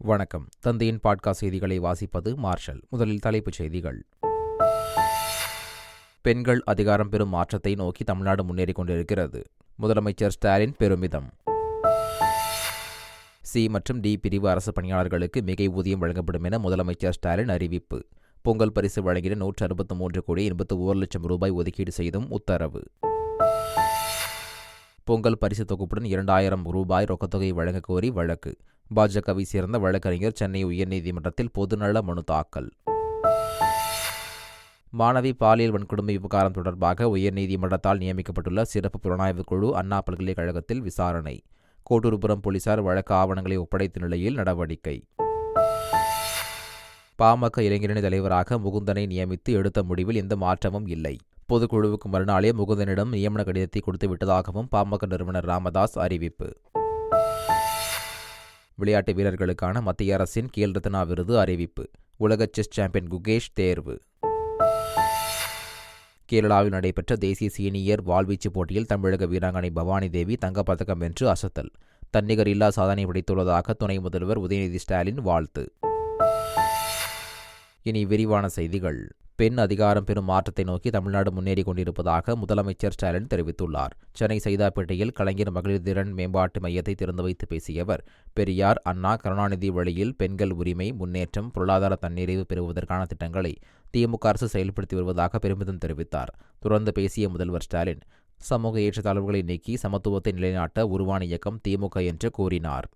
வணக்கம். தந்தையின் பாட்காஸ்ட் செய்திகளை வாசிப்பது மார்ஷல். முதலில் தலைப்புச் செய்திகள். பெண்கள் அதிகாரம் பெறும் மாற்றத்தை நோக்கி தமிழ்நாடு முன்னேறிக் கொண்டிருக்கிறது. முதலமைச்சர் ஸ்டாலின் பெருமிதம். சி மற்றும் டி பிரிவு அரசு பணியாளர்களுக்கு மிகை ஊதியம் வழங்கப்படும் என முதலமைச்சர் ஸ்டாலின் அறிவிப்பு. பொங்கல் பரிசு வழங்கிட நூற்று அறுபத்து மூன்று கோடி எண்பத்து ஒரு லட்சம் ரூபாய் ஒதுக்கீடு செய்தும் உத்தரவு. பொங்கல் பரிசு தொகுப்புடன் இரண்டாயிரம் ரூபாய் ரொக்கத்தொகை வழங்க கோரி வழக்கு. பாஜகவை சேர்ந்த வழக்கறிஞர் சென்னை உயர்நீதிமன்றத்தில் பொதுநல மனு தாக்கல். மாணவி பாலியல் வன்கொடுமை விவகாரம் தொடர்பாக உயர்நீதிமன்றத்தால் நியமிக்கப்பட்டுள்ள சிறப்பு புலனாய்வு குழு அண்ணா பல்கலைக்கழகத்தில் விசாரணை. கோட்டூர்புரம் போலீசார் வழக்கு ஆவணங்களை ஒப்படைத்த நிலையில் நடவடிக்கை. பாமக இளைஞரணி தலைவராக முகுந்தனை நியமித்து எடுத்த முடிவில் எந்த மாற்றமும் இல்லை. பொதுக்குழுவுக்கு மறுநாளே முகுந்தனிடம் நியமன கடிதத்தை கொடுத்து விட்டதாகவும் பாமக நிறுவனர் ராமதாஸ் அறிவிப்பு. விளையாட்டு வீரர்களுக்கான மத்திய அரசின் கேல் ரத்னா விருது அறிவிப்பு. உலக செஸ் சாம்பியன் குகேஷ் தேர்வு. கேரளாவில் நடைபெற்ற தேசிய சீனியர் வாள்வீச்சு போட்டியில் தமிழக வீராங்கனை பவானி தேவி தங்கப்பதக்கம் வென்று அசத்தல். தன்னிகர் இல்லா சாதனை படைத்துள்ளதாக துணை முதல்வர் உதயநிதி ஸ்டாலின் வாழ்த்து. இனி விரிவான செய்திகள். பெண் அதிகாரம் பெறும் மாற்றத்தை நோக்கி தமிழ்நாடு முன்னேறி கொண்டிருப்பதாக முதலமைச்சர் ஸ்டாலின் தெரிவித்துள்ளார். சென்னை சைதாப்பேட்டையில் கலைஞர் மகளிர் திறன் மேம்பாட்டு மையத்தை திறந்து வைத்து பேசிய அவர் பெரியார் அண்ணா கருணாநிதி வழியில் பெண்கள் உரிமை முன்னேற்றம் பொருளாதார தன்னிறைவு பெறுவதற்கான திட்டங்களை திமுக அரசு செயல்படுத்தி வருவதாக பெருமிதம் தெரிவித்தார். தொடர்ந்து பேசிய முதல்வர் ஸ்டாலின் சமூக ஏற்றத்தாழ்வுகளை நீக்கி சமத்துவத்தை நிலைநாட்ட உருவான இயக்கம் திமுக என்று கூறினார்.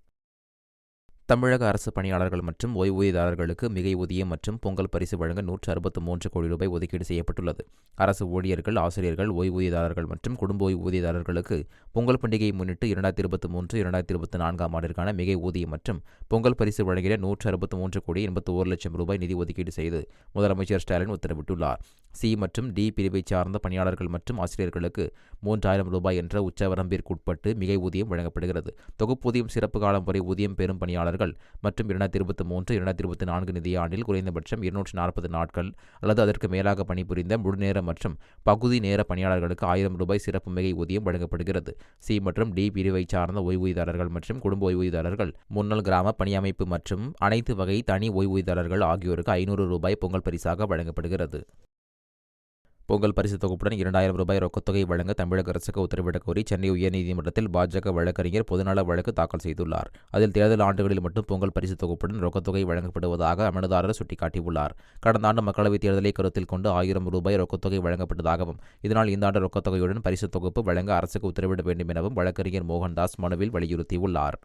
தமிழக அரசு பணியாளர்கள் மற்றும் ஓய்வூதியதாரர்களுக்கு மிகை ஊதியம் மற்றும் பொங்கல் பரிசு வழங்க நூற்று அறுபத்து மூன்று கோடி ரூபாய் ஒதுக்கீடு செய்யப்பட்டுள்ளது. அரசு ஊழியர்கள் ஆசிரியர்கள் ஓய்வூதியதாரர்கள் மற்றும் குடும்ப ஓய்வூதியதாரர்களுக்கு பொங்கல் பண்டிகையை முன்னிட்டு இரண்டாயிரத்தி இருபத்தி மூன்று இரண்டாயிரத்தி இருபத்தி நான்காம் ஆண்டிற்கான மிகை ஊதியம் மற்றும் பொங்கல் பரிசு வழங்கிட நூற்று அறுபத்து மூன்று கோடி எண்பத்தி ஒரு லட்சம் ரூபாய் நிதி ஒதுக்கீடு செய்து முதலமைச்சர் ஸ்டாலின் உத்தரவிட்டுள்ளார். சி மற்றும் டி பிரிவை சார்ந்த பணியாளர்கள் மற்றும் ஆசிரியர்களுக்கு மூன்றாயிரம் ரூபாய் என்ற உச்சவரம்பிற்குட்பட்டு மிகை ஊதியம் வழங்கப்படுகிறது. தொகுப்பூதியம் சிறப்பு காலம் வரை ஊதியம் பெறும் பணியாளர்கள் மற்றும் இரண்டாயிரத்தி இருபத்தி மூன்று இரண்டாயிரத்தி இருபத்தி நான்கு நிதியாண்டில் குறைந்தபட்சம் இருநூற்று நாற்பது நாட்கள் அல்லது அதற்கு மேலாக பணிபுரிந்த முழுநேர மற்றும் பகுதி நேர பணியாளர்களுக்கு ஆயிரம் ரூபாய் சிறப்பு மிகை ஊதியம் வழங்கப்படுகிறது. சி மற்றும் டி பிரிவை சார்ந்த ஓய்வூதியதாரர்கள் மற்றும் குடும்ப ஓய்வூதியதாரர்கள் முன்னாள் கிராம பணியமைப்பு மற்றும் அனைத்து வகை தனி ஓய்வூதியதாரர்கள் ஆகியோருக்கு ஐநூறு ரூபாய் பொங்கல் பரிசாக வழங்கப்படுகிறது. பொங்கல் பரிசு தொகுப்புடன் இரண்டாயிரம் ரூபாய் ரொக்கத்தொகை வழங்க தமிழக அரசுக்கு உத்தரவிடக் கோரி சென்னை உயர்நீதிமன்றத்தில் பாஜக வழக்கறிஞர் பொதுநல வழக்கு தாக்கல் செய்துள்ளார். அதில் தேர்தல் ஆண்டுகளில் மட்டும் பொங்கல் பரிசு தொகுப்புடன் ரொக்கத்தொகை வழங்கப்படுவதாக மனுதாரர் சுட்டிக்காட்டியுள்ளார். கடந்த ஆண்டு மக்களவைத் தேர்தலை கருத்தில் கொண்டு ஆயிரம் ரூபாய் ரொக்கத்தொகை வழங்கப்பட்டதாகவும் இதனால் இந்த ஆண்டு ரொக்கத்தொகையுடன் பரிசு தொகுப்பு வழங்க அரசுக்கு உத்தரவிட வேண்டும் எனவும் வழக்கறிஞர் மோகன்தாஸ் மனுவில் வலியுறுத்தியுள்ளார்.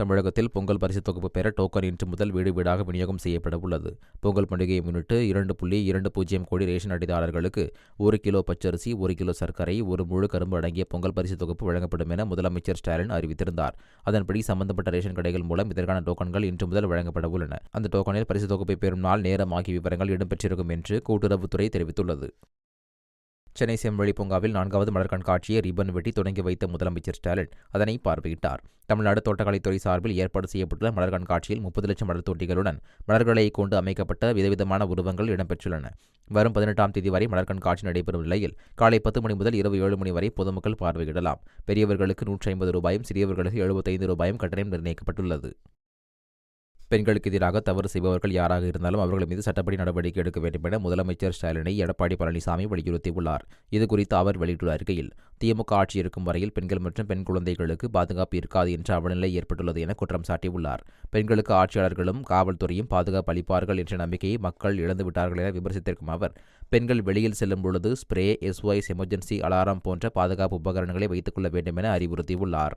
தமிழகத்தில் பொங்கல் பரிசு தொகுப்பு பெற டோக்கன் இன்று முதல் வீடு வீடாக விநியோகம் செய்யப்பட உள்ளது. பொங்கல் பண்டிகையை முன்னிட்டு இரண்டு புள்ளி இரண்டு பூஜ்ஜியம் கோடி ரேஷன் அட்டைதாரர்களுக்கு ஒரு கிலோ பச்சரிசி ஒரு கிலோ சர்க்கரை ஒரு முழு கரும்பு அடங்கிய பொங்கல் பரிசு தொகுப்பு வழங்கப்படும் என முதலமைச்சர் ஸ்டாலின் அறிவித்திருந்தார். அதன்படி சம்பந்தப்பட்ட ரேஷன் கடைகள் மூலம் இதற்கான டோக்கன்கள் இன்று முதல் வழங்கப்பட உள்ளன. அந்த டோக்கனில் பரிசு தொகுப்பை பெறும் நாள் நேரம் ஆகிய விவரங்கள் இடம்பெற்றிருக்கும் என்று கூட்டுறவுத்துறை தெரிவித்துள்ளது. சென்னை செம்மொழி பூங்காவில் நான்காவது மலர் கண்காட்சியை ரிப்பன் வெட்டி தொடங்கி வைத்த முதலமைச்சர் ஸ்டாலின் அதனை பார்வையிட்டார். தமிழ்நாடு தோட்டக்கலைத்துறை சார்பில் ஏற்பாடு செய்யப்பட்டுள்ள மலர் கண்காட்சியில் முப்பது லட்சம் மலர் தொட்டிகளுடன் மலர்களை கொண்டு அமைக்கப்பட்ட விதவிதமான உருவங்கள் இடம்பெற்றுள்ளன. வரும் பதினெட்டாம் தேதி வரை மலர் கண்காட்சி நடைபெறும் நிலையில் காலை பத்து மணி முதல் இரவு ஏழு மணி வரை பொதுமக்கள் பார்வையிடலாம். பெரியவர்களுக்கு நூற்றி ஐம்பது ரூபாயும் சிறியவர்களுக்கு எழுபத்தைந்து ரூபாயும் கட்டணம் நிர்ணயிக்கப்பட்டுள்ளது. பெண்களுக்கு எதிராக தவறு செய்பவர்கள் யாராக இருந்தாலும் அவர்கள் மீது சட்டப்படி நடவடிக்கை எடுக்க வேண்டும் என முதலமைச்சர் ஸ்டாலினை எடப்பாடி பழனிசாமி வலியுறுத்தியுள்ளார். இதுகுறித்து அவர் வெளியிட்டுள்ள அறிக்கையில் திமுக ஆட்சி இருக்கும் வரையில் பெண்கள் மற்றும் பெண் குழந்தைகளுக்கு பாதுகாப்பு இருக்காது என்ற அவநிலை ஏற்பட்டுள்ளது என குற்றம் சாட்டியுள்ளார். பெண்களுக்கு ஆட்சியாளர்களும் காவல்துறையும் பாதுகாப்பு அளிப்பார்கள் என்ற நம்பிக்கையை மக்கள் இழந்துவிட்டார்கள் என விமர்சித்திருக்கும் அவர் பெண்கள் வெளியில் செல்லும் பொழுது ஸ்ப்ரே எஸ்ஒய்ஸ் எமர்ஜென்சி அலாரம் போன்ற பாதுகாப்பு உபகரணங்களை வைத்துக் கொள்ள வேண்டும் என அறிவுறுத்தியுள்ளார்.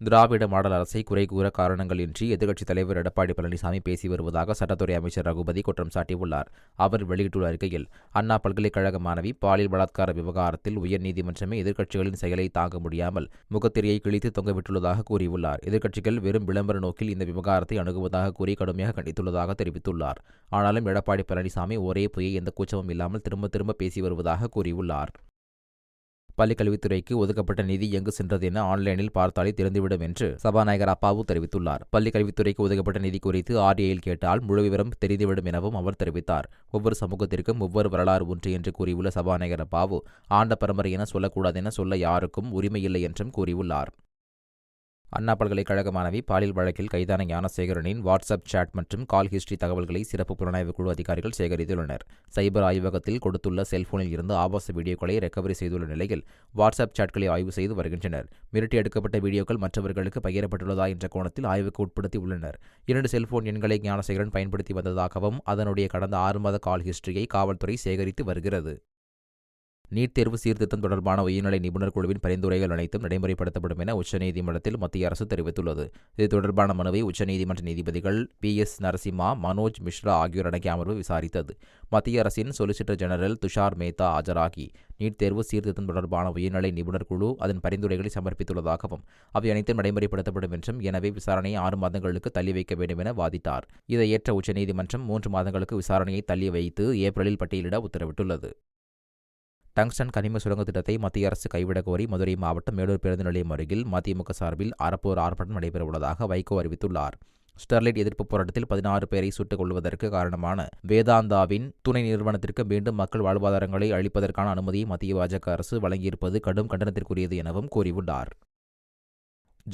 திராவிட மாடல் அரசை குறை கூற காரணங்கள் இன்றி எதிர்க்கட்சித் தலைவர் எடப்பாடி பழனிசாமி பேசி வருவதாக சட்டத்துறை அமைச்சர் ரகுபதி குற்றம் சாட்டியுள்ளார். அவர் வெளியிட்டுள்ள அறிக்கையில் அண்ணா பல்கலைக்கழக மாணவி பாலியல் பலாத்கார விவகாரத்தில் உயர்நீதிமன்றமே எதிர்க்கட்சிகளின் செயலை தாங்க முடியாமல் முகத்திரையை கிழித்து தொங்கவிட்டுள்ளதாக கூறியுள்ளார். எதிர்க்கட்சிகள் வெறும் விளம்பர நோக்கில் இந்த விவகாரத்தை அணுகுவதாக கூறி கடுமையாக கண்டித்துள்ளதாக தெரிவித்துள்ளார். ஆனாலும் எடப்பாடி பழனிசாமி ஒரே புயை எந்த கூச்சமும் இல்லாமல் திரும்ப திரும்ப பேசி வருவதாக கூறியுள்ளார். பள்ளிக்கல்வித்துறைக்கு ஒதுக்கப்பட்ட நிதி எங்கு சென்றது என ஆன்லைனில் பார்த்தாலே தெரிந்துவிடும் என்று சபாநாயகர் அப்பாவு தெரிவித்துள்ளார். பள்ளிக்கல்வித்துறைக்கு ஒதுக்கப்பட்ட நிதி குறித்து ஆர்டிஐயில் கேட்டால் முழு விவரம் தெரிந்துவிடும் எனவும் அவர் தெரிவித்தார். ஒவ்வொரு சமூகத்திற்கும் ஒவ்வொரு வரலாறு ஒன்று என்று கூறியுள்ள சபாநாயகர் அப்பாவு ஆண்ட பரம்பரை என சொல்லக்கூடாது என சொல்ல யாருக்கும் உரிமையில்லை என்றும் கூறியுள்ளார். அண்ணா பல்கலைக்கழக மாணவி பாலியல் வழக்கில் கைதான ஞானசேகரனின் வாட்ஸ்அப் சாட் மற்றும் கால் ஹிஸ்டரி தகவல்களை சிறப்பு புலனாய்வு குழு அதிகாரிகள் சேகரித்துள்ளனர். சைபர் ஆய்வகத்தில் கொடுத்துள்ள செல்போனில் இருந்து ஆபாச வீடியோக்களை ரெக்கவரி செய்துள்ள நிலையில் வாட்ஸ்அப் சாட்களை ஆய்வு செய்து வருகின்றனர். மிரட்டி எடுக்கப்பட்ட வீடியோக்கள் மற்றவர்களுக்கு பகிரப்பட்டுள்ளதா என்ற கோணத்தில் ஆய்வுக்கு உட்படுத்தி உள்ளனர். இரண்டு செல்போன் எண்களை ஞானசேகரன் பயன்படுத்தி வந்ததாகவும் அதனுடைய கடந்த ஆறு மாத கால் ஹிஸ்டரியை காவல்துறை சேகரித்து வருகிறது. நீட் தேர்வு சீர்திருத்தம் தொடர்பான உயர்நிலை நிபுணர் குழுவின் பரிந்துரைகள் அனைத்தும் நடைமுறைப்படுத்தப்படும் என உச்சநீதிமன்றத்தில் மத்திய அரசு தெரிவித்துள்ளது. இது தொடர்பான மனுவை உச்சநீதிமன்ற நீதிபதிகள் பி எஸ் நரசிம்மா மனோஜ் மிஸ்ரா ஆகியோர் அடங்கிய அமர்வு விசாரித்தது. மத்திய அரசின் சொலிசிட்டர் ஜெனரல் துஷார் மேத்தா ஆஜராகி நீட் தேர்வு சீர்திருத்தம் தொடர்பான உயர்நிலை நிபுணர் குழு அதன் பரிந்துரைகளை சமர்ப்பித்துள்ளதாகவும் அவை அனைத்தும் நடைமுறைப்படுத்தப்படும் என்றும் எனவே விசாரணையை ஆறு மாதங்களுக்கு தள்ளி வைக்க வேண்டும் என வாதிட்டார். இதை ஏற்ற உச்சநீதிமன்றம் மூன்று மாதங்களுக்கு விசாரணையை தள்ளி வைத்து ஏப்ரலில் பட்டியலிட உத்தரவிட்டுள்ளது. டங்ஸ்டன் கனிம சுரங்க திட்டத்தை மத்திய அரசு கைவிடக் கோரி மதுரை மாவட்டம் மேலூர் பேருந்து நிலையம் அருகில் மதிமுக சார்பில் அறப்போர் ஆர்ப்பாட்டம் நடைபெறவுள்ளதாக வைகோ அறிவித்துள்ளார். ஸ்டெர்லைட் எதிர்ப்பு போராட்டத்தில் பதினாறு பேரை சுட்டுக் கொள்வதற்கு காரணமான வேதாந்தாவின் துணை நிறுவனத்திற்கு மீண்டும் மக்கள் வாழ்வாதாரங்களை அளிப்பதற்கான அனுமதியை மத்திய பாஜக அரசு வழங்கியிருப்பது கடும் கண்டனத்திற்குரியது எனவும் கூறியுள்ளார்.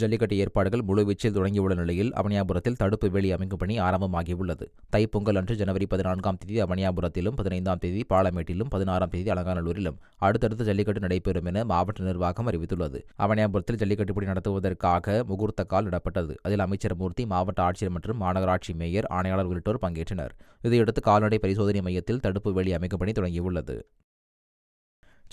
ஜல்லிக்கட்டு ஏற்பாடுகள் முழுவீச்சில் தொடங்கியுள்ள நிலையில் அவனியாபுரத்தில் தடுப்பு வேலி அமைக்கும் பணி ஆரம்பமாகியுள்ளது. தைப்பொங்கல் அன்று ஜனவரி பதினான்காம் தேதி அவனியாபுரத்திலும் பதினைந்தாம் தேதி பாலமேட்டிலும் பதினாறாம் தேதி அலங்காநல்லூரிலும் அடுத்தடுத்து ஜல்லிக்கட்டு நடைபெறும் என மாவட்ட நிர்வாகம் அறிவித்துள்ளது. அவனியாபுரத்தில் ஜல்லிக்கட்டு போட்டி நடத்துவதற்காக முகூர்த்த கால் நடப்பட்டது அதில் அமைச்சர் மூர்த்தி மாவட்ட ஆட்சியர் மற்றும் மாநகராட்சி மேயர் ஆணையாளர் உள்ளிட்டோர் பங்கேற்றனர். இதையடுத்து கால்நடை பரிசோதனை மையத்தில் தடுப்பு வேலி அமைக்கும் பணி தொடங்கியுள்ளது.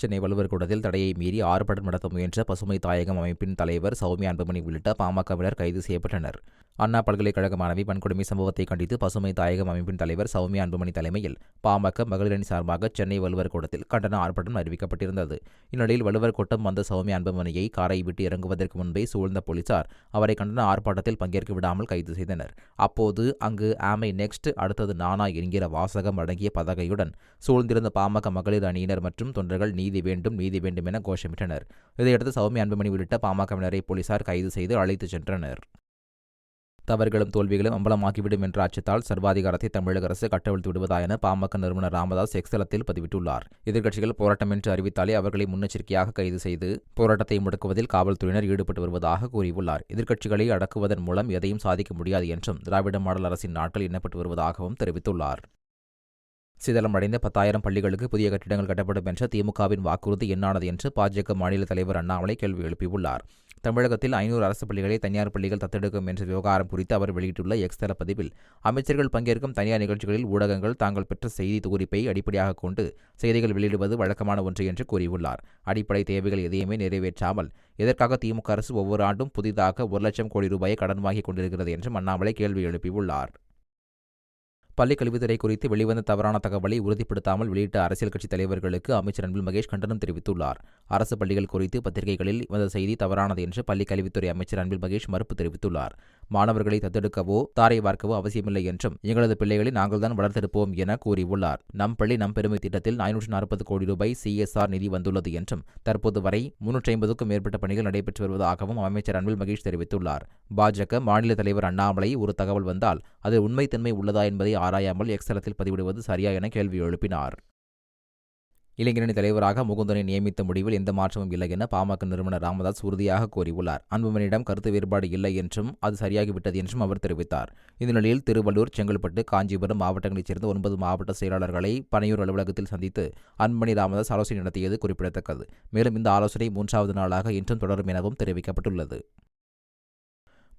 சென்னை வள்ளுவர் கூடத்தில் தடையை மீறி ஆர்ப்பாட்டம் நடத்த முயன்ற பசுமை தாயகம் அமைப்பின் தலைவர் சௌமியா அன்புமணி உள்ளிட்ட பாமகவினர் கைது செய்யப்பட்டனர். அண்ணா பல்கலைக்கழக மாணவி வன்கொடுமை சம்பவத்தை கண்டித்து பசுமை தாயகம் அமைப்பின் தலைவர் சௌமியா அன்புமணி தலைமையில் பாமக மகளிரணி சார்பாக சென்னை வள்ளுவர் கூடத்தில் கண்டன ஆர்ப்பாட்டம் அறிவிக்கப்பட்டிருந்தது. இந்நிலையில் வள்ளுவர் கூட்டம் வந்த சௌமியா அன்புமணியை காரை விட்டு இறங்குவதற்கு முன்பே சூழ்ந்த போலீசார் அவரை கண்டன ஆர்ப்பாட்டத்தில் பங்கேற்க விடாமல் கைது செய்தனர். அப்போது அங்கு ஆமை நெக்ஸ்ட் அடுத்தது நானா என்கிற வாசகம் அடங்கிய பதகையுடன் சூழ்ந்திருந்த பாமக மகளிர் அணியினர் மற்றும் தொண்டர்கள் நீதி வேண்டும் நீதி வேண்டும் என கோஷமிட்டனர். இதையடுத்து சௌமி அன்புமணி உள்ளிட்ட பாமகவினரை போலீசார் கைது செய்து அழைத்துச் சென்றனர். தவறுகளும் தோல்விகளும் அம்பலமாகிவிடும் என்ற அச்சத்தால் சர்வாதிகாரத்தை தமிழக அரசு கட்டவிழ்த்து விடுவதா என பாமக நிறுவனர் ராமதாஸ் எக்ஸலத்தில் பதிவிட்டுள்ளார். எதிர்க்கட்சிகள் போராட்டம் என்று அறிவித்தாலே அவர்களை முன்னெச்சரிக்கையாக கைது செய்து போராட்டத்தை முடக்குவதில் காவல்துறையினர் ஈடுபட்டு வருவதாக கூறியுள்ளார். எதிர்க்கட்சிகளை அடக்குவதன் மூலம் எதையும் சாதிக்க முடியாது என்றும் திராவிட மாடல் அரசின் நாட்கள் எண்ணப்பட்டு வருவதாகவும் தெரிவித்துள்ளார். சிதலமடைந்த பத்தாயிரம் பள்ளிகளுக்கு புதிய கட்டிடங்கள் கட்டப்படும் என்ற திமுகவின் வாக்குறுதி என்னானது என்று பாஜக மாநில தலைவர் அண்ணாமலை கேள்வி எழுப்பியுள்ளார். தமிழகத்தில் ஐநூறு அரசு பள்ளிகளை தனியார் பள்ளிகள் தத்தெடுக்கும் என்ற விவகாரம் குறித்து அவர் வெளியிட்டுள்ள எக்ஸ் தள பதிவில் அமைச்சர்கள் பங்கேற்கும் தனியார் நிகழ்ச்சிகளில் ஊடகங்கள் தாங்கள் பெற்ற செய்தி தொகுப்பை அடிப்படையாக கொண்டு செய்திகள் வெளியிடுவது வழக்கமான ஒன்று என்று கூறியுள்ளார். அடிப்படை தேவைகள் எதையுமே நிறைவேற்றாமல் இதற்காக திமுக அரசு ஒவ்வொரு ஆண்டும் புதிதாக ஒரு லட்சம் கோடி ரூபாயை கடன் வாங்கிக் கொண்டிருக்கிறது என்றும் அண்ணாமலை கேள்வி எழுப்பியுள்ளார். பள்ளிக் கல்வித்துறை குறித்து வெளிவந்த தவறான தகவலை உறுதிப்படுத்தாமல் வெளியிட்ட அரசியல் கட்சித் தலைவர்களுக்கு அமைச்சர் அன்பில் மகேஷ் கண்டனம் தெரிவித்துள்ளார். அரசு பள்ளிகள் குறித்து பத்திரிகைகளில் வந்த செய்தி தவறானது என்று பள்ளிக் கல்வித்துறை அமைச்சர் அன்பில் மகேஷ் மறுப்பு தெரிவித்துள்ளார். மாணவர்களை தத்தெடுக்கவோ தாரை வார்க்கவோ அவசியமில்லை என்றும் எங்களது பிள்ளைகளை நாங்கள்தான் வளர்த்தெடுப்போம் என கூறியுள்ளார். நம் பள்ளி நம் பெருமை திட்டத்தில் ஐநூற்று நாற்பது கோடி ரூபாய் சிஎஸ்ஆர் நிதி வந்துள்ளது என்றும் தற்போது வரை முன்னூற்றி ஐம்பதுக்கும் மேற்பட்ட பணிகள் நடைபெற்று வருவதாகவும் அமைச்சர் அன்பில் மகேஷ் தெரிவித்துள்ளார். பாஜக மாநில தலைவர் அண்ணாமலை ஒரு தகவல் வந்தால் அது உண்மைத்தன்மை உள்ளதா என்பதை ஆராயாமல் எக்ஸலத்தில் பதிவிடுவது சரியா என கேள்வி எழுப்பினார். இளைஞரணி தலைவராக முகுந்தனை நியமித்த முடிவில் எந்த மாற்றமும் இல்லை என பாமக நிறுவனர் ராமதாஸ் உறுதியாக கூறியுள்ளார். அன்புமணியிடம் கருத்து வேறுபாடு இல்லை என்றும் அது சரியாகிவிட்டது என்றும் அவர் தெரிவித்தார். இந்த நிலையில் திருவள்ளூர் செங்கல்பட்டு காஞ்சிபுரம் மாவட்டங்களைச் சேர்ந்த ஒன்பது மாவட்ட செயலாளர்களை பனையூர் அலுவலகத்தில் சந்தித்து அன்புமணி ராமதாஸ் ஆலோசனை நடத்தியது குறிப்பிடத்தக்கது. மேலும் இந்த ஆலோசனை மூன்றாவது நாளாக இன்றும் தொடரும் எனவும் தெரிவிக்கப்பட்டுள்ளது.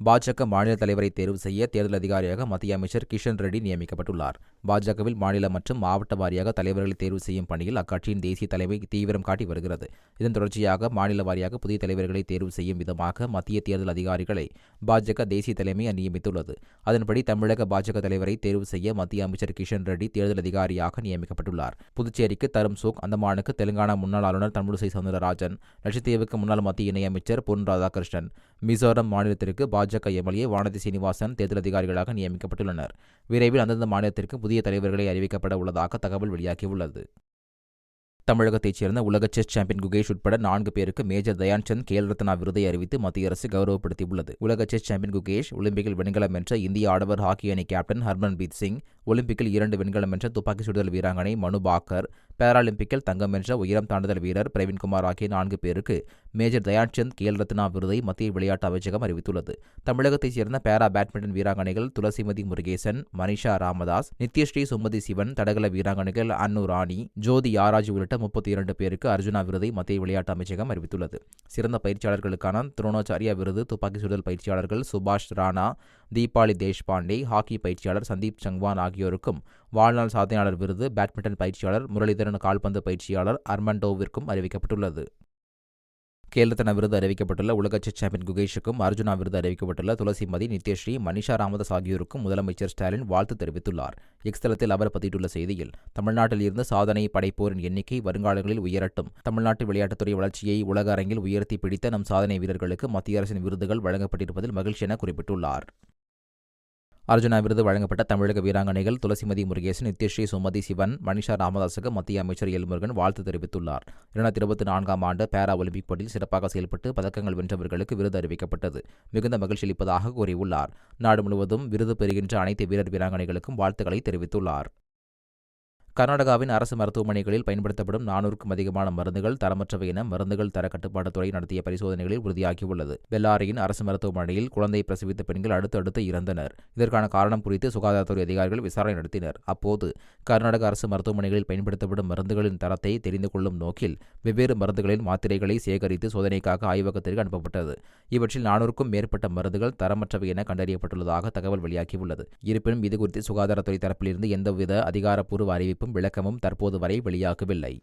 பாஜக மாநில தலைவரை தேர்வு செய்ய தேர்தல் அதிகாரியாக மத்திய அமைச்சர் கிஷன் ரெட்டி நியமிக்கப்பட்டுள்ளார். பாஜகவில் மாநில மற்றும் மாவட்ட வாரியாக தலைவர்களை தேர்வு செய்யும் பணியில் அக்கட்சியின் தேசிய தலைமை தீவிரம் காட்டி வருகிறது. இதன் தொடர்ச்சியாக மாநில வாரியாக புதிய தலைவர்களை தேர்வு செய்யும் விதமாக மத்திய தேர்தல் அதிகாரிகளை பாஜக தேசிய தலைமை நியமித்துள்ளது. அதன்படி தமிழக பாஜக தலைவரை தேர்வு செய்ய மத்திய அமைச்சர் கிஷன் ரெட்டி தேர்தல் அதிகாரியாக நியமிக்கப்பட்டுள்ளார். புதுச்சேரிக்கு தரும் சூக் அந்தமானுக்கு தெலுங்கானா முன்னாள் ஆளுநர் தமிழிசை சவுந்தரராஜன் லட்சத்தீவுக்கு முன்னாள் மத்திய இணையமைச்சர் பொன் ராதாகிருஷ்ணன் மிசோரம் மாநிலத்திற்கு பாஜக எம்எல்ஏ வானதி சீனிவாசன் தேர்தல் அதிகாரிகளாக நியமிக்கப்பட்டுள்ளனர். விரைவில் அந்தந்த மாநிலத்திற்கு புதிய தலைவர்களை அறிவிக்கப்பட உள்ளதாக தகவல் வெளியாகியுள்ளது. தமிழகத்தைச் சேர்ந்த உலக செஸ் சாம்பியன் குகேஷ் உட்பட நான்கு பேருக்கு மேஜர் தயான்சந்த் கேல் ரத்னா விருதை அறிவித்து மத்திய அரசு கௌரவப்படுத்தியுள்ளது. உலக செஸ் சாம்பியன் குகேஷ் ஒலிம்பிக்கில் வெண்கலம் வென்ற இந்திய ஆடவர் ஹாக்கி அணி கேப்டன் ஹர்மன்பீத் சிங் ஒலிம்பிக்கில் இரண்டு வெண்கலம் வென்ற துப்பாக்கி சுடுதல் வீராங்கனை மனு பாக்கர் பாராலிம்பிக்கில் தங்கம் வென்ற உயரம் தாண்டுதல் வீரர் பிரவீன்குமார் ஆகிய நான்கு பேருக்கு மேஜர் தயான்சந்த் கேல் ரத்னா விருதை மத்திய விளையாட்டு அமைச்சகம் அறிவித்துள்ளது. தமிழகத்தைச் சேர்ந்த பேரா பேட்மிண்டன் வீராங்கனைகள் துளசிமதி முருகேசன் மனிஷா ராமதாஸ் நித்யஸ்ரீ சுமதி சிவன் தடகள வீராங்கனைகள் அன்னு ராணி ஜோதி யாராஜ் உள்ளிட்ட முப்பத்தி இரண்டு பேருக்கு அர்ஜுனா விருதை மத்திய விளையாட்டு அமைச்சகம் அறிவித்துள்ளது. சிறந்த பயிற்சியாளர்களுக்கான துரோணாச்சாரியா விருது துப்பாக்கி சுடல் பயிற்சியாளர்கள் சுபாஷ் ராணா தீபாலி தேஷ்பாண்டே ஹாக்கி பயிற்சியாளர் சந்தீப் சங்வான் ஆகியோருக்கும் வாழ்நாள் சாதனையாளர் விருது பேட்மிண்டன் பயிற்சியாளர் முரளிதரன் கால்பந்து பயிற்சியாளர் அர்மண்டோவிற்கும் அறிவிக்கப்பட்டுள்ளது. கேலத்தன விருது அறிவிக்கப்பட்டுள்ள உலக செஸ் சாம்பியன் குகேஷுக்கும் அர்ஜுனா விருது அறிவிக்கப்பட்டுள்ள துளசிமதி நித்யஸ்ரீ மனிஷா ராமதாஸ் ஆகியோருக்கும் முதலமைச்சர் ஸ்டாலின் வாழ்த்து தெரிவித்துள்ளார். எக்ஸ் தளத்தில் அவர் பதிவிட்டுள்ள செய்தியில் தமிழ்நாட்டில் இருந்து சாதனை படைப்போரின் எண்ணிக்கை வருங்காலங்களில் உயரட்டும். தமிழ்நாட்டு விளையாட்டுத்துறை வளர்ச்சியை உலக அரங்கில் உயர்த்தி பிடித்த நம் சாதனை வீரர்களுக்கு மத்திய அரசின் விருதுகள் வழங்கப்பட்டிருப்பதில் மகிழ்ச்சி என குறிப்பிட்டுள்ளார். அர்ஜுனா விருது வழங்கப்பட்ட தமிழக வீராங்கனைகள் துளசிமதி முருகேசன் நித்யஸ்ரீ சுமதி சிவன் மனிஷா ராமதாசுக்கு மத்திய அமைச்சர் எல்முருகன் வாழ்த்து தெரிவித்துள்ளார். இரண்டாயிரத்தி இருபத்தி நான்காம் ஆண்டு பாரா ஒலிம்பிக் போட்டியில் சிறப்பாக செயல்பட்டு பதக்கங்கள் வென்றவர்களுக்கு விருது அறிவிக்கப்பட்டது. மிகுந்த மகிழ்ச்சி அளிப்பதாக கூறியுள்ளார். நாடு முழுவதும் விருது பெறுகின்ற அனைத்து வீரர் வீராங்கனைகளுக்கும் வாழ்த்துக்களை தெரிவித்துள்ளார். கர்நாடகாவின் அரசு மருத்துவமனைகளில் பயன்படுத்தப்படும் நானூறுக்கும் அதிகமான மருந்துகள் தரமற்றவை என மருந்துகள் தர கட்டுப்பாட்டுத்துறை நடத்திய பரிசோதனைகளில் உறுதியாகியுள்ளது. பெல்லாரியின் அரசு மருத்துவமனையில் குழந்தை பிரசவித்த பெண்கள் அடுத்தடுத்து இறந்தனர். இதற்கான காரணம் குறித்து சுகாதாரத்துறை அதிகாரிகள் விசாரணை நடத்தினர். அப்போது கர்நாடக அரசு மருத்துவமனைகளில் பயன்படுத்தப்படும் மருந்துகளின் தரத்தை தெரிந்து கொள்ளும் நோக்கில் வெவ்வேறு மருந்துகளின் மாத்திரைகளை சேகரித்து சோதனைக்காக ஆய்வகத்திற்கு அனுப்பப்பட்டது. இவற்றில் நானூறுக்கும் மேற்பட்ட மருந்துகள் தரமற்றவை என கண்டறியப்பட்டுள்ளதாக தகவல் வெளியாகியுள்ளது. இருப்பினும் இதுகுறித்து சுகாதாரத்துறை தரப்பிலிருந்து எந்தவித அதிகாரப்பூர்வ அறிவிப்பு அறிவிப்பும் விளக்கமும் தற்போது வரை வெளியாகவில்லை.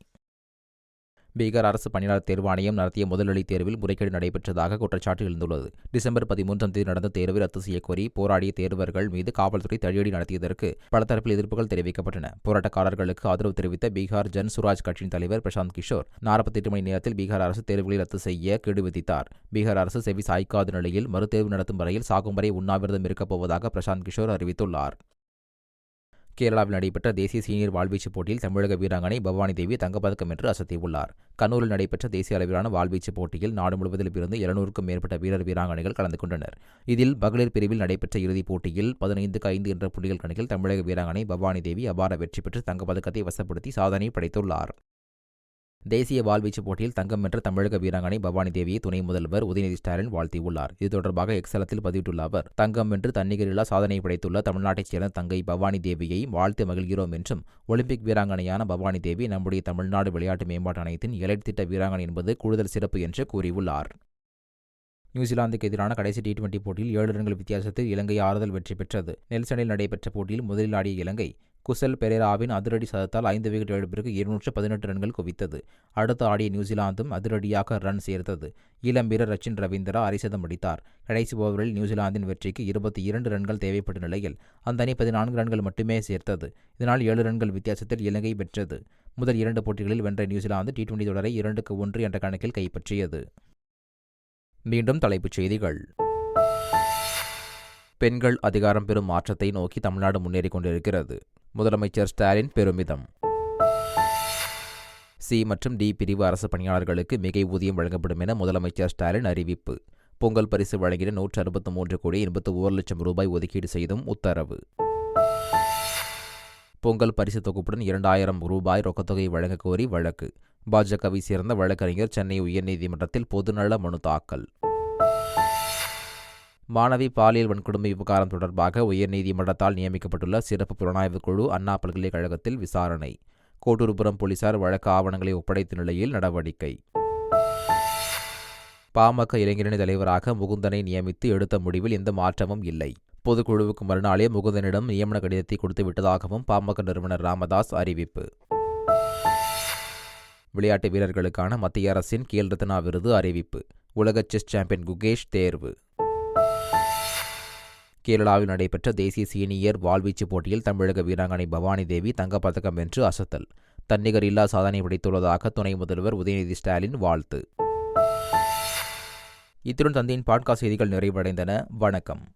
பீகார் அரசு பணியாளர் தேர்வாணையம் நடத்திய முதல்நிலை தேர்வில் முறைகேடு நடைபெற்றதாக குற்றச்சாட்டு எழுந்துள்ளது. டிசம்பர் பதிமூன்றாம் தேதி நடந்த தேர்வை ரத்து செய்யக்கோரி போராடிய தேர்வர்கள் மீது காவல்துறை தடியடி நடத்தியதற்கு பல தரப்பில் எதிர்ப்புகள் தெரிவிக்கப்பட்டன. போராட்டக்காரர்களுக்கு ஆதரவு தெரிவித்த பீகார் ஜன் சுராஜ் கட்சியின் தலைவர் பிரசாந்த் கிஷோர் நாற்பத்தி எட்டு மணி நேரத்தில் பீகார் அரசு தேர்வுகளை ரத்து செய்ய கெடு விதித்தார். பீகார் அரசு செவி சாய்க்காத நிலையில் மறுதேர்வு நடத்தும் வரையில் சாகும் வரை உண்ணாவிரதம் இருக்கப் போவதாக பிரசாந்த் கிஷோர் அறிவித்துள்ளார். கேரளாவில் நடைபெற்ற தேசிய சீனியர் வாழ்வீச்சு போட்டியில் தமிழக வீராங்கனை பவானி தேவி தங்கப்பதக்கம் என்று அசத்தியுள்ளார். கண்ணூரில் நடைபெற்ற தேசிய அளவிலான வாழ்வீச்சு போட்டியில் நாடு முழுவதிலும் இருந்து எழுநூறுக்கும் மேற்பட்ட வீரர் வீராங்கனைகள் கலந்து கொண்டனர். இதில் மகளிர் பிரிவில் நடைபெற்ற இறுதிப் போட்டியில் பதினைந்துக்கு ஐந்து என்ற புள்ளிகள் கணக்கில் தமிழக வீராங்கனை பவானி தேவி அபார வெற்றி பெற்று தங்கப்பதக்கத்தை வசப்படுத்தி சாதனை படைத்துள்ளார். தேசிய வாள்வீச்சு போட்டியில் தங்கம் வென்ற தமிழக வீராங்கனை பவானி தேவியை துணை முதல்வர் உதயநிதி ஸ்டாலின் வாழ்த்தியுள்ளார். இது தொடர்பாக எக்ஸலத்தில் பதிவிட்டுள்ள அவர் தங்கம் வென்று தன்னிகரில்லா சாதனை படைத்துள்ள தமிழ்நாட்டைச் சேர்ந்த தங்கை பவானி தேவியை வாழ்த்து மகிழ்கிறோம் என்றும் ஒலிம்பிக் வீராங்கனையான பவானி தேவி நம்முடைய தமிழ்நாடு விளையாட்டு மேம்பாட்டு ஆணையத்தின் எலைட் திட்ட வீராங்கனை என்பது கூடுதல் சிறப்பு என்று கூறியுள்ளார். நியூசிலாந்துக்கு எதிரான கடைசி டி டுவெண்டி போட்டியில் ஏழு ரன்கள் வித்தியாசத்தில் இலங்கை ஆறுதல் வெற்றி பெற்றது. நெல்சனில் நடைபெற்ற போட்டியில் முதலில் ஆடிய இலங்கை குசல் பெரேராவின் அதிரடி சதத்தால் ஐந்து விக்கெட் இழப்பிற்கு இருநூற்று பதினெட்டு ரன்கள் குவித்தது. அடுத்து ஆடிய நியூசிலாந்தும் அதிரடியாக ரன் சேர்த்தது. இளம் வீரர் ரச்சின் ரவீந்திரா அரிசதம் அடித்தார். கடைசி ஓவரில் நியூசிலாந்தின் வெற்றிக்கு இருபத்தி இரண்டு ரன்கள் தேவைப்பட்ட நிலையில் அந்த அணி பதினான்கு ரன்கள் மட்டுமே சேர்த்தது. இதனால் ஏழு ரன்கள் வித்தியாசத்தில் இலங்கை பெற்றது முதல் இரண்டு போட்டிகளில் வென்ற நியூசிலாந்து டி டுவெண்டி தொடரை இரண்டுக்கு ஒன்று என்ற கணக்கில் கைப்பற்றியது. மீண்டும் தலைப்புச் செய்திகள். பெண்கள் அதிகாரம் பெறும் மாற்றத்தை நோக்கி தமிழ்நாடு முன்னேறிக் கொண்டிருக்கிறது. முதலமைச்சர் ஸ்டாலின் பெருமிதம். சி மற்றும் டி பிரிவு அரசு பணியாளர்களுக்கு மிகை ஊதியம் வழங்கப்படும் என முதலமைச்சர் ஸ்டாலின் அறிவிப்பு. பொங்கல் பரிசு வழங்கின நூற்று அறுபத்து மூன்று கோடி எண்பத்து ஒரு லட்சம் ரூபாய் ஒதுக்கீடு செய்தும் உத்தரவு. பொங்கல் பரிசு தொகுப்புடன் இரண்டாயிரம் ரூபாய் ரொக்கத்தொகை வழங்கக்கோரி வழக்கு. பாஜகவை சேர்ந்த வழக்கறிஞர் சென்னை உயர்நீதிமன்றத்தில் பொதுநல மனு தாக்கல். மாணவி பாலியல் வன்கொடுமை விவகாரம் தொடர்பாக உயர்நீதிமன்றத்தால் நியமிக்கப்பட்டுள்ள சிறப்பு புலனாய்வு குழு அண்ணா பல்கலைக்கழகத்தில் விசாரணை. கோட்டூர்புரம் போலீசார் வழக்கு ஆவணங்களை ஒப்படைத்த நிலையில் நடவடிக்கை. பாமக இளைஞரணி தலைவராக முகுந்தனை நியமித்து எடுத்த முடிவில் எந்த மாற்றமும் இல்லை. பொதுக்குழுவுக்கு மறுநாளே முகுந்தனிடம் நியமன கடிதத்தை கொடுத்து விட்டதாகவும் பாமக நிறுவனர் ராமதாஸ் அறிவிப்பு. விளையாட்டு வீரர்களுக்கான மத்திய அரசின் கேல் ரத்னா விருது அறிவிப்பு. உலக செஸ் சாம்பியன் குகேஷ் தேர்வு. கேரளாவில் நடைபெற்ற தேசிய சீனியர் வாள்வீச்சு போட்டியில் தமிழக வீராங்கனை பவானி தேவி தங்கப்பதக்கம் வென்று அசத்தல். தன்னிகர் இல்லா சாதனை படைத்துள்ளதாக துணை முதல்வர் உதயநிதி ஸ்டாலின் வாழ்த்து. இத்துடன் தந்தையின் பாட்காஸ்ட் செய்திகள் நிறைவடைந்தன. வணக்கம்.